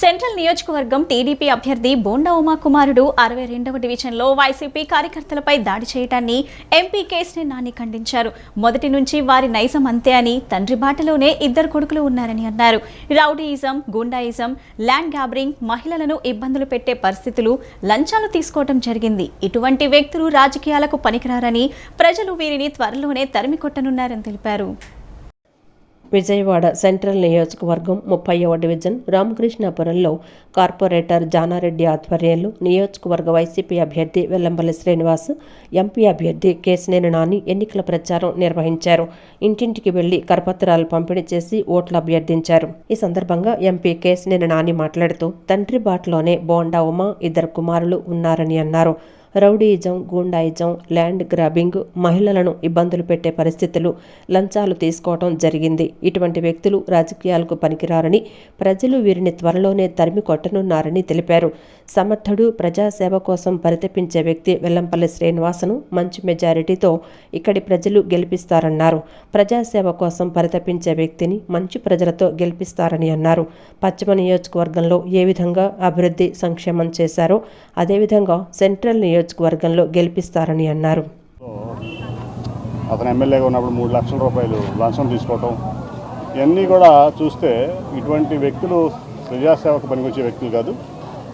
Central నియోజకవర్గం TDP అభ్యర్థి బోండా ఉమా కుమారుడు అరవై రెండవ డివిజన్లో వైసీపీ కార్యకర్తలపై దాడి చేయడాన్ని ఎంపీ కేసుని నాని ఖండించారు. మొదటి నుంచి వారి నైజం అంతే అని తండ్రి బాటలోనే ఇద్దరు కొడుకులు ఉన్నారని అన్నారు. రౌడీయిజం గుండాయిజం ల్యాండ్ గ్యాబరింగ్ మహిళలను ఇబ్బందులు పెట్టే పరిస్థితులు లంచాలు తీసుకోవడం జరిగింది. ఇటువంటి వ్యక్తులు రాజకీయాలకు పనికిరారని ప్రజలు వీరిని త్వరలోనే తరిమి కొట్టనున్నారని తెలిపారు. విజయవాడ సెంట్రల్ నియోజకవర్గం ముప్పైవ డివిజన్ రామకృష్ణాపురంలో కార్పొరేటర్ జానారెడ్డి ఆధ్వర్యంలో నియోజకవర్గ వైసీపీ అభ్యర్థి వెల్లంపల్లి శ్రీనివాస్ ఎంపీ అభ్యర్థి కేసినేని నాని ఎన్నికల ప్రచారం నిర్వహించారు. ఇంటింటికి వెళ్ళి కరపత్రాలు పంపిణీ చేసి ఓట్లు అభ్యర్థించారు. ఈ సందర్భంగా ఎంపీ కేసినేని నాని మాట్లాడుతూ తండ్రి బాటలోనే బోండా ఉమా ఇద్దరు కుమారులు ఉన్నారని అన్నారు. రౌడీయిజం గూండాయిజం ల్యాండ్ గ్రాబింగ్ మహిళలను ఇబ్బందులు పెట్టే పరిస్థితులు లంచాలు తీసుకోవడం జరిగింది. ఇటువంటి వ్యక్తులు రాజకీయాలకు పనికిరారని ప్రజలు వీరిని త్వరలోనే తరిమి కొట్టనున్నారని తెలిపారు. సమర్థుడు ప్రజాసేవ కోసం పరితపించే వ్యక్తి వెల్లంపల్లి శ్రీనివాసను మంచి మెజారిటీతో ఇక్కడి ప్రజలు గెలిపిస్తారన్నారు. ప్రజాసేవ కోసం పరితపించే వ్యక్తిని మంచి ప్రజలతో గెలిపిస్తారని అన్నారు. పశ్చిమ నియోజకవర్గంలో ఏ విధంగా అభివృద్ధి సంక్షేమం చేశారో అదేవిధంగా సెంట్రల్ నియోజకవర్గంలో గెలిపిస్తారని అన్నారు. అతను ఎమ్మెల్యేగా ఉన్నప్పుడు మూడు లక్షల రూపాయలు లంచం తీసుకోవటం ఇవన్నీ కూడా చూస్తే ఇటువంటి వ్యక్తులు ప్రజాసేవకు పనికొచ్చే వ్యక్తులు కాదు.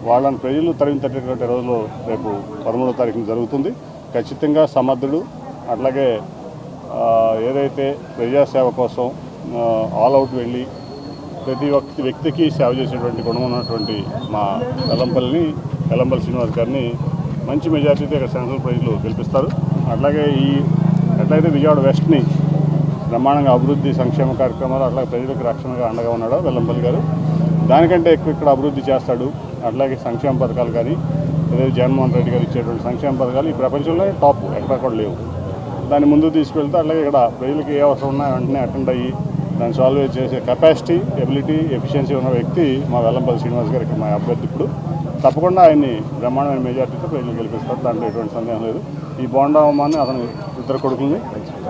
వాళ్ళని ప్రజలు తరిమి తట్టేటువంటి రోజులు రేపు పదమూడో తారీఖున జరుగుతుంది. ఖచ్చితంగా సమర్థుడు అట్లాగే ఏదైతే ప్రజాసేవ కోసం ఆల్ అవుట్ వెళ్ళి ప్రతి ఒక్క వ్యక్తికి సేవ చేసేటువంటి గుణం ఉన్నటువంటి మా వెల్లంపల్లిని వెల్లంపల్లి శ్రీనివాస్ గారిని మంచి మెజార్టీతో ఇక్కడ సెంట్రల్ ప్రజలు గెలిపిస్తారు. అట్లాగే ఈ ఎట్లయితే విజయవాడ వెస్ట్ని బ్రహ్మాండంగా అభివృద్ధి సంక్షేమ కార్యక్రమాలు అట్లాగే ప్రజలకు రక్షణగా అండగా ఉన్నాడో వెల్లంపల్లి గారు. దానికంటే ఎక్కువ ఇక్కడ అభివృద్ధి చేస్తాడు. అట్లాగే సంక్షేమ పథకాలు కానీ ఏదైతే జగన్మోహన్ రెడ్డి గారు ఇచ్చేటువంటి సంక్షేమ పథకాలు ఈ ప్రపంచంలో టాప్ ఎక్కడ కూడా లేవు. దాన్ని ముందు తీసుకెళ్తే అట్లాగే ఇక్కడ ప్రజలకు ఏ అవసరం ఉన్నా వెంటనే అటెండ్ అయ్యి దాన్ని సాల్వ్ చేసే కెపాసిటీ ఎబిలిటీ ఎఫిషియన్సీ ఉన్న వ్యక్తి మా వెల్లంపల్లి శ్రీనివాస్ గారు ఇక్కడ మా అభ్యర్థి ఇప్పుడు. తప్పకుండా ఆయన్ని బ్రహ్మాండమైన మెజార్టీతో ప్రజలు గెలిపిస్తారు దాంట్లో ఎటువంటి సందేహం లేదు. ఈ బోండావమాన్ని అతని ఇద్దరు కొడుకుల్ని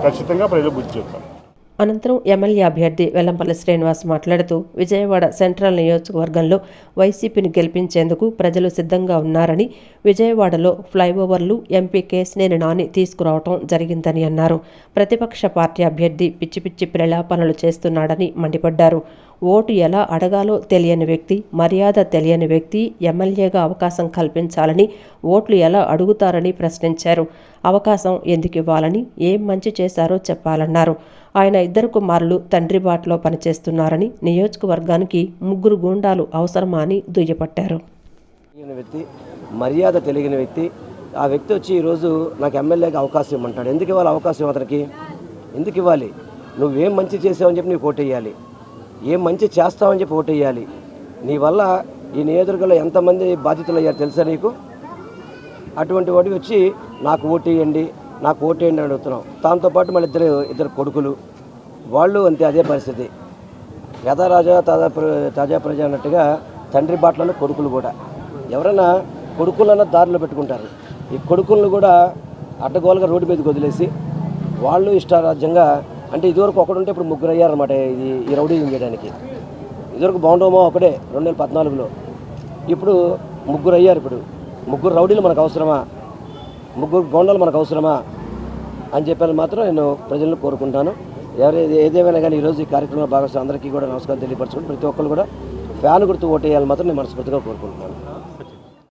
ఖచ్చితంగా ప్రజలు బుద్ధి చెప్తారు అనంతరం ఎమ్మెల్యే అభ్యర్థి వెల్లంపల్లి శ్రీనివాస్ మాట్లాడుతూ విజయవాడ సెంట్రల్ నియోజకవర్గంలో వైసీపీని గెలిపించేందుకు ప్రజలు సిద్ధంగా ఉన్నారని విజయవాడలో ఫ్లైఓవర్లు ఎంపీ కేసినేని నాని తీసుకురావటం జరిగిందని అన్నారు. ప్రతిపక్ష పార్టీ అభ్యర్థి పిచ్చి పిచ్చి ప్రలాపనలు చేస్తున్నాడని మండిపడ్డారు. ఓటు ఎలా అడగాలో తెలియని వ్యక్తి మర్యాద తెలియని వ్యక్తి ఎమ్మెల్యేగా అవకాశం కల్పించాలని ఓట్లు ఎలా అడుగుతారని ప్రశ్నించారు. అవకాశం ఎందుకు ఇవ్వాలని ఏం మంచి చేశారో చెప్పాలన్నారు. ఆయన ఇద్దరు కుమారులు తండ్రి బాటలో పనిచేస్తున్నారని నియోజకవర్గానికి ముగ్గురు గూండాలు అవసరమా అని దుయ్యపట్టారు వ్యక్తి మర్యాద తెలియని వ్యక్తి ఆ వ్యక్తి వచ్చి ఈరోజు నాకు ఎమ్మెల్యేకి అవకాశం ఇవ్వమంటాడు. ఎందుకు ఇవ్వాలి అవకాశం అతనికి? ఎందుకు ఇవ్వాలి? నువ్వేం మంచి చేసావని చెప్పి నీకు ఓటేయాలి ఏం మంచి చేస్తావని చెప్పి ఓటేయాలి నీ వల్ల ఈ నియోజకవర్గంలో ఎంతమంది బాధితులు అయ్యారు తెలుసా నీకు? అటువంటి వాటి వచ్చి నాకు ఓటేయండి నాకు ఓటేయండి అని అడుగుతున్నాం. దాంతోపాటు మళ్ళీ ఇద్దరు ఇద్దరు కొడుకులు. వాళ్ళు అంతే అదే పరిస్థితి. యథారాజా తాజా ప్ర తాజా ప్రజ అన్నట్టుగా తండ్రి బాటలోనే కొడుకులు కూడా. ఎవరైనా కొడుకులన్న దారిలో పెట్టుకుంటారు. ఈ కొడుకులను కూడా అడ్డగోలుగా రోడ్డు మీదకి వదిలేసి వాళ్ళు ఇష్టారాజ్యంగా అంటే ఇదివరకు ఒకడుంటే ఇప్పుడు ముగ్గురు అయ్యారన్నమాట ఇది ఈ రౌడీజం చేయడానికి. ఇదివరకు బాగుండమో ఒకడే రెండు వేల పద్నాలుగులో. ఇప్పుడు ముగ్గురు అయ్యారు ఇప్పుడు. ముగ్గురు రౌడీలు మనకు అవసరమా? ముగ్గురు గోండాలు మనకు అవసరమా? అని చెప్పాలి మాత్రం నేను ప్రజలను కోరుకుంటాను. ఎవరు ఏదేమైనా కానీ ఈరోజు ఈ కార్యక్రమంలో భాగస్వామి అందరికీ కూడా నమస్కారం తెలియపరచుకుంటూ ప్రతి ఒక్కరు కూడా ఫ్యాన్ గుర్తు ఓటేయాలని మాత్రం నేను మనస్ఫూర్తిగా కోరుకుంటున్నాను.